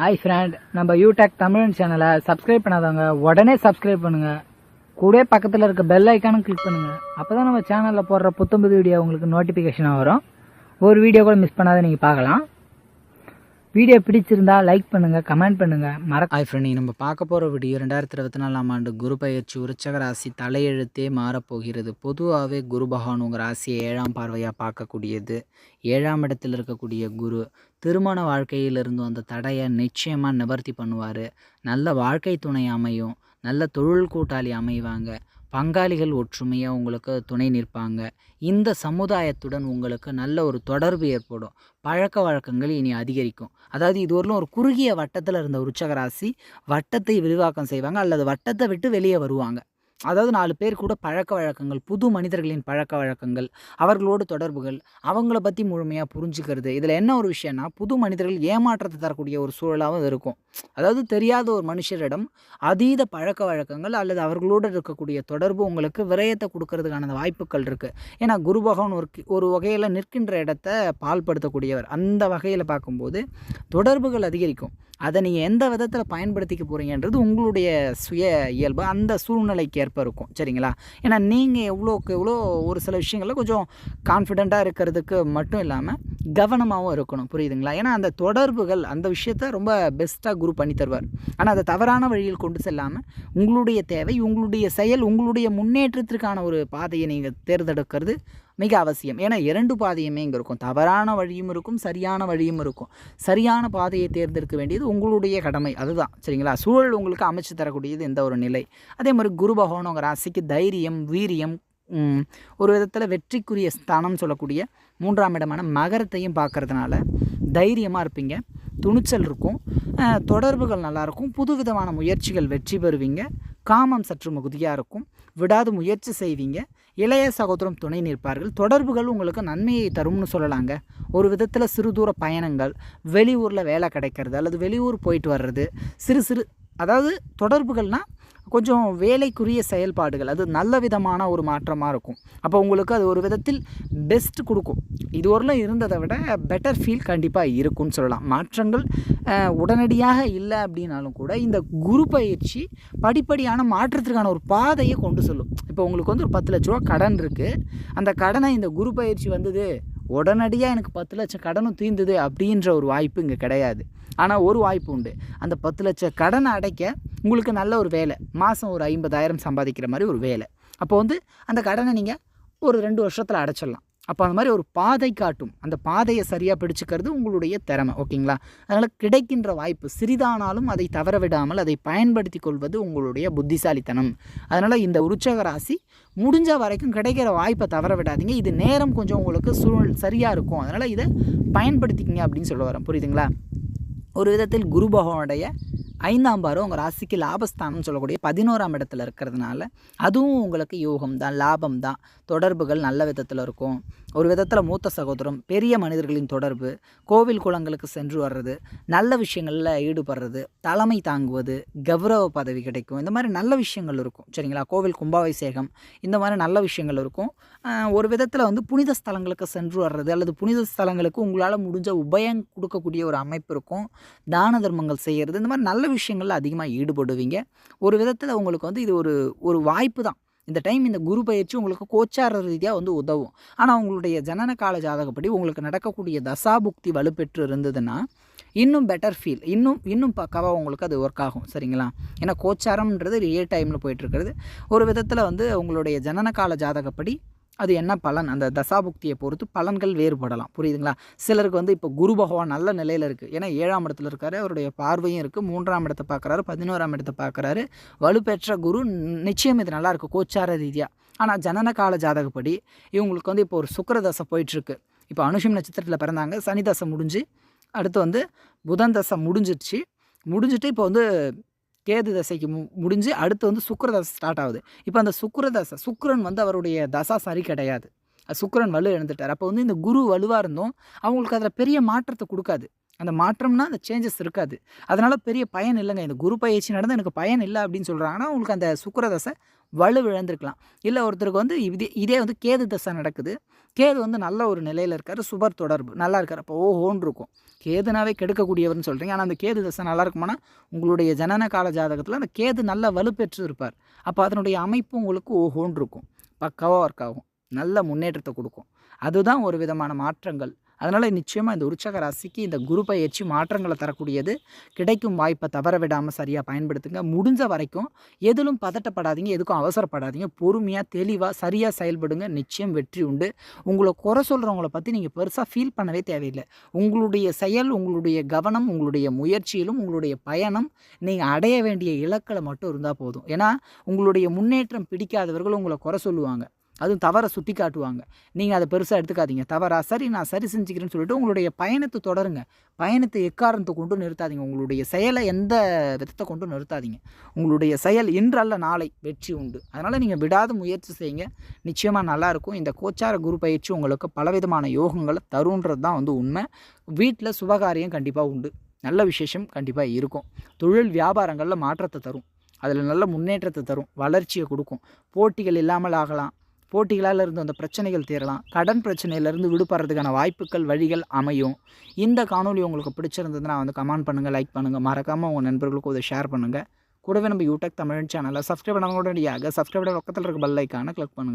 Hi friend நம்ம யூடெக் தமிழன் சேனலை சப்ஸ்கிரைப் பண்ணாதவங்க உடனே சப்ஸ்கிரைப் பண்ணுங்க. கூட பக்கத்தில் இருக்க பெல் ஐக்கானும் கிளிக் பண்ணுங்க. அப்பதான் நம்ம சேனலில் போடுற புத்தம்புது வீடியோ உங்களுக்கு நோட்டிஃபிகேஷனாக வரும். ஒரு வீடியோ கூட மிஸ் பண்ணாத நீங்கள் பார்க்கலாம். வீடியோ பிடிச்சிருந்தா லைக் பண்ணுங்க கமெண்ட் பண்ணுங்க. மறக்க ஹாய் ஃப்ரெண்ட் நம்ம பார்க்க போகிற வீடியோ ரெண்டாயிரத்தி இருபத்தி நாலாம் ஆண்டு குரு பயிற்சி உற்சக ராசி தலையெழுத்தே மாறப்போகிறது. பொதுவாகவே குரு பகவான் உங்கள் ராசியை ஏழாம் பார்வையாக பார்க்கக்கூடியது. ஏழாம் இடத்தில் இருக்கக்கூடிய குரு திருமண வாழ்க்கையிலிருந்து அந்த தடையை நிச்சயமாக நிவர்த்தி பண்ணுவார். நல்ல வாழ்க்கை துணை அமையும். நல்ல தொழில் கூட்டாளி அமைவாங்க. பங்காளிகள் ஒற்றுமையாக உங்களுக்கு துணை நிற்பாங்க. இந்த சமுதாயத்துடன் உங்களுக்கு நல்ல ஒரு தொடர்பு ஏற்படும். பழக்க வழக்கங்கள் இனி அதிகரிக்கும். அதாவது இதுவரையிலும் ஒரு குறுகிய வட்டத்தில் இருந்த உற்சகராசி வட்டத்தை விரிவாக்கம் செய்வாங்க அல்லது வட்டத்தை விட்டு வெளியே வருவாங்க. அதாவது நாலு பேர் கூட பழக்க வழக்கங்கள் புது மனிதர்களின் பழக்க வழக்கங்கள் அவர்களோடு தொடர்புகள் அவங்கள பற்றி முழுமையாக புரிஞ்சுக்கிறது. இதில் என்ன ஒரு விஷயம்னா புது மனிதர்கள் ஏமாற்றத்தை தரக்கூடிய ஒரு சூழலாகவும் இருக்கும். அதாவது தெரியாத ஒரு மனுஷரிடம் அதீத பழக்க வழக்கங்கள் அல்லது அவர்களோடு இருக்கக்கூடிய தொடர்பு உங்களுக்கு விரயத்தை கொடுக்கறதுக்கான வாய்ப்புகள் இருக்குது ஏன்னா குரு பகவான் ஒரு கி- ஒரு வகையில் நிற்கின்ற இடத்த பால்படுத்தக்கூடியவர். அந்த வகையில் பார்க்கும்போது தொடர்புகள் அதிகரிக்கும். அதை நீங்கள் எந்த விதத்தில் பயன்படுத்திக்க போகிறீங்கன்றது உங்களுடைய சுய இயல்பு அந்த சூழ்நிலைக்கு ஏற்ப இருக்கும். சரிங்களா? ஏன்னா நீங்கள் எவ்வளோக்கு எவ்வளோ ஒரு சில விஷயங்களில் கொஞ்சம் கான்ஃபிடெண்ட்டாக இருக்கிறதுக்கு மட்டும் இல்லாமல் கவனமாகவும் இருக்கணும். புரியுதுங்களா? ஏன்னா அந்த தொடர்புகள் அந்த விஷயத்த ரொம்ப பெஸ்ட்டாக குரு பண்ணி தருவார். ஆனால் அதை தவறான வழியில் கொண்டு செல்லாமல் உங்களுடைய தேவை உங்களுடைய செயல் உங்களுடைய முன்னேற்றத்திற்கான ஒரு பாதையை நீங்கள் தேர்ந்தெடுக்கிறது மிக அவசியம். ஏன்னா இரண்டு பாதையுமே இங்கே இருக்கும். தவறான வழியும் இருக்கும் சரியான வழியும் இருக்கும். சரியான பாதையை தேர்ந்தெடுக்க வேண்டியது உங்களுடைய கடமை. அதுதான். சரிங்களா? சூழல் உங்களுக்கு அமைச்சு தரக்கூடியது இந்த ஒரு நிலை. அதே மாதிரி குரு பகவான் உங்கள் ராசிக்கு தைரியம் வீரியம் ஒரு விதத்தில் வெற்றிக்குரிய ஸ்தானம் சொல்லக்கூடிய மூன்றாம் இடமான மகரத்தையும் பார்க்கறதுனால தைரியமாக இருப்பீங்க. துணிச்சல் இருக்கும். தொடர்புகள் நல்லாயிருக்கும் புதுவிதமான முயற்சிகள் வெற்றி பெறுவீங்க. காமம் சற்று மிகுதியாக இருக்கும். விடாது முயற்சி செய்வீங்க. இளைய சகோதரம் துணை நிற்பார்கள். தொடர்புகள் உங்களுக்கு நன்மையை தரும்னு சொல்லலாங்க. ஒரு விதத்தில் சிறு தூர பயணங்கள் வெளியூரில் வேலை கிடைக்கிறது அல்லது வெளியூர் போயிட்டு வர்றது சிறு சிறு அதாவது தொடர்புகள்னால் கொஞ்சம் வேலைக்குரிய செயல்பாடுகள். அது நல்ல விதமான ஒரு மாற்றமாக இருக்கும். அப்போ உங்களுக்கு அது ஒரு விதத்தில் பெஸ்ட் கொடுக்கும். இதுவரையிலும் இருந்ததை விட பெட்டர் ஃபீல் கண்டிப்பாக இருக்கும்னு சொல்லலாம். மாற்றங்கள் உடனடியாக இல்லை அப்படின்னாலும் கூட இந்த குரு பயிற்சி படிப்படியான மாற்றத்திற்கான ஒரு பாதையை கொண்டு செல்லும். இப்போ உங்களுக்கு வந்து ஒரு பத்து லட்ச ரூபா கடன் இருக்குது அந்த கடனை இந்த குரு பயிற்சி வந்தது உடனடியாக எனக்கு பத்து லட்சம் கடனும் தீர்ந்தது அப்படின்ற ஒரு வாய்ப்பு இங்கே கிடையாது. ஆனால் ஒரு வாய்ப்பு உண்டு. அந்த பத்து லட்சம் கடனை அடைக்க உங்களுக்கு நல்ல ஒரு வேலை. மாதம் ஒரு ஐம்பதாயிரம் சம்பாதிக்கிற மாதிரி ஒரு வேலை. அப்போ வந்து அந்த கடனை நீங்கள் ஒரு ரெண்டு வருஷத்தில் அடைச்சிடலாம். அப்போ அந்த மாதிரி ஒரு பாதை காட்டும். அந்த பாதையை சரியாக பிடிச்சிக்கிறது உங்களுடைய திறமை ஓகேங்களா? அதனால் கிடைக்கின்ற வாய்ப்பு சிறிதானாலும் அதை தவற விடாமல் அதை பயன்படுத்தி கொள்வது உங்களுடைய புத்திசாலித்தனம். அதனால் இந்த உற்சக ராசி முடிஞ்ச வரைக்கும் கிடைக்கிற வாய்ப்பை தவற விடாதீங்க இது நேரம் கொஞ்சம் உங்களுக்கு சூழல் சரியாக இருக்கும். அதனால் இதை பயன்படுத்திக்கிங்க அப்படின்னு சொல்ல வரேன். புரியுதுங்களா? ஒரு விதத்தில் குரு பகவானுடைய ஐந்தாம் பாரம் உங்கள் ராசிக்கு லாபஸ்தானம் சொல்லக்கூடிய பதினோராம் இடத்துல இருக்கிறதுனால அதுவும் உங்களுக்கு யோகம் தான் லாபம் தான் தொடர்புகள் நல்ல விதத்தில் இருக்கும். ஒரு விதத்தில் மூத்த சகோதரம் பெரிய மனிதர்களின் தொடர்பு கோவில் குளங்களுக்கு சென்று வர்றது நல்ல விஷயங்களில் ஈடுபடுறது தலைமை தாங்குவது கௌரவ பதவி கிடைக்கும். இந்த மாதிரி நல்ல விஷயங்கள் இருக்கும். சரிங்களா? கோவில் கும்பாபிஷேகம் இந்த மாதிரி நல்ல விஷயங்கள் இருக்கும். ஒரு விதத்தில் வந்து புனித ஸ்தலங்களுக்கு சென்று வர்றது அல்லது புனித ஸ்தலங்களுக்கு உங்களால் முடிஞ்ச உபயம் கொடுக்கக்கூடிய ஒரு அமைப்பு இருக்கும். தான தர்மங்கள் செய்கிறது இந்த மாதிரி நல்ல விஷயங்களில் அதிகமாக ஈடுபடுவீங்க. ஒரு விதத்தில் உங்களுக்கு வந்து இது ஒரு ஒரு வாய்ப்பு தான். இந்த டைம் இந்த குரு பயிற்சி உங்களுக்கு கோச்சார ரீதியாக வந்து உதவும். ஆனால் உங்களுடைய ஜனன கால ஜாதகப்படி உங்களுக்கு நடக்கக்கூடிய தசாபுக்தி வலுப்பெற்று இருந்ததுன்னா இன்னும் பெட்டர் ஃபீல் இன்னும் இன்னும் பக்காவாக உங்களுக்கு அது ஒர்க் ஆகும். சரிங்களா? ஏன்னா கோச்சாரம்ன்றது ரியல் டைமில் போயிட்டுருக்கிறது ஒரு விதத்தில் வந்து உங்களுடைய ஜனன கால ஜாதகப்படி அது என்ன பலன்? அந்த தசாபுக்தியை பொறுத்து பலன்கள் வேறுபடலாம். புரியுதுங்களா? சிலருக்கு வந்து இப்போ குரு பகவான் நல்ல நிலையில் இருக்குது ஏன்னா ஏழாம் இடத்துல இருக்காரு அவருடைய பார்வையும் இருக்குது மூன்றாம் இடத்தை பார்க்குறாரு பதினோராம் இடத்தை பார்க்குறாரு வலுப்பெற்ற குரு நிச்சயம் இது நல்லா கோச்சார ரீதியாக ஆனால் ஜனன கால ஜாதகப்படி இவங்களுக்கு வந்து இப்போ ஒரு சுக்கரதசை போயிட்டுருக்கு. இப்போ அனுஷம் நட்சத்திரத்தில் பிறந்தாங்க சனி தசை முடிஞ்சு அடுத்து வந்து புதன் தசை முடிஞ்சிடுச்சு முடிஞ்சிட்டு இப்போ வந்து கேது தசைக்கு மு முடிஞ்சு அடுத்து வந்து சுக்கிர தசை ஸ்டார்ட் ஆகுது. இப்போ அந்த சுக்கிர தசை வந்து அவருடைய தசா சரி கிடையாது. சுக்கரன் சுக்கிரன் வலு இழந்துட்டார் அப்போ வந்து இந்த குரு வலுவாக இருந்தும் அவங்களுக்கு அதில் பெரிய மாற்றத்தை கொடுக்காது. அந்த மாற்றம்னா அந்த சேஞ்சஸ் இருக்காது. அதனால் பெரிய பயன் இல்லைங்க. இந்த குரு பயிற்சி நடந்து எனக்கு பயன் இல்லை அப்படின்னு சொல்கிறாங்கன்னா உங்களுக்கு அந்த சுக்கரதசை வலு இழந்திருக்கலாம் இல்லை ஒருத்தருக்கு வந்து இதே இதே வந்து கேது தசை நடக்குது. கேது வந்து நல்ல ஒரு நிலையில் இருக்கார். சுபர் தொடர்பு நல்லா இருக்கார். அப்போ ஓஹோன்னு இருக்கும். கேதுனாவே கெடுக்கக்கூடியவர்னு சொல்கிறீங்க ஆனால் அந்த கேது தசை நல்லா இருக்குமானா உங்களுடைய ஜனன கால ஜாதகத்தில் அந்த கேது நல்ல வலுப்பெற்று இருப்பார். அப்போ அதனுடைய அமைப்பு உங்களுக்கு ஓஹோன்னு இருக்கும். பக்காவாக ஒர்க் ஆகும். நல்ல முன்னேற்றத்தை கொடுக்கும். அதுதான் ஒரு விதமான மாற்றங்கள். அதனால் நிச்சயமாக இந்த உற்சக ராசிக்கு இந்த குரு பயிற்சி மாற்றங்களை தரக்கூடியது. கிடைக்கும் வாய்ப்பை தவற விடாமல் சரியாக பயன்படுத்துங்க. முடிஞ்ச வரைக்கும் எதிலும் பதட்டப்படாதீங்க எதுக்கும் அவசரப்படாதீங்க. பொறுமையாக தெளிவாக சரியாக செயல்படுங்க. நிச்சயம் வெற்றி உண்டு. உங்களை குறை சொல்கிறவங்கள பற்றி நீங்கள் பெருசாக ஃபீல் பண்ணவே தேவையில்லை. உங்களுடைய செயல் உங்களுடைய கவனம் உங்களுடைய முயற்சியிலும் உங்களுடைய பயணம் நீங்கள் அடைய வேண்டிய இலக்களை மட்டும் இருந்தால் போதும். ஏன்னா உங்களுடைய முன்னேற்றம் பிடிக்காதவர்கள் உங்களை குறை சொல்லுவாங்க. அதுவும் தவறை சுட்டி காட்டுவாங்க. நீங்கள் அதை பெருசாக எடுத்துக்காதீங்க. தவறா சரி நான் சரி செஞ்சுக்கிறேன்னு சொல்லிட்டு உங்களுடைய பயணத்தை தொடருங்க. பயணத்தை எக்காரணத்தை கொண்டு நிறுத்தாதீங்க. உங்களுடைய செயலை எந்த விதத்தை கொண்டு நிறுத்தாதீங்க. உங்களுடைய செயல் இன்றல்ல நாளை வெற்றி உண்டு. அதனால் நீங்கள் விடாத முயற்சி செய்யுங்க. நிச்சயமாக நல்லாயிருக்கும் இந்த கோச்சார குரு பயிற்சி உங்களுக்கு பலவிதமான யோகங்களை தருன்றது தான் வந்து உண்மை. வீட்டில் சுபகாரியம் கண்டிப்பாக உண்டு. நல்ல விசேஷம் கண்டிப்பாக இருக்கும். தொழில் வியாபாரங்களில் மாற்றத்தை தரும். அதில் நல்ல முன்னேற்றத்தை தரும். வளர்ச்சியை கொடுக்கும். போட்டிகள் இல்லாமல் ஆகலாம். போட்டிகளால் இருந்து அந்த பிரச்சனைகள் தீரலாம் கடன் பிரச்சனையிலேருந்து விடுபடுறதுக்கான வாய்ப்புகள் வழிகள் அமையும். இந்த காணொலி உங்களுக்கு பிடிச்சிருந்ததுன்னா வந்து கமெண்ட் பண்ணுங்கள் லைக் பண்ணுங்கள் மறக்காமல் உங்கள் நண்பர்களுக்கும் இதை ஷேர் பண்ணுங்கள் கூடவே நம்ம யூடியூப் தமிழ் சேனலை சப்ஸ்கிரைப் பண்ணவங்களுடையாக சப்ஸ்கிரைப் பக்கத்தில் இருக்க பெல் ஐக்கானை கிளிக் பண்ணுங்கள்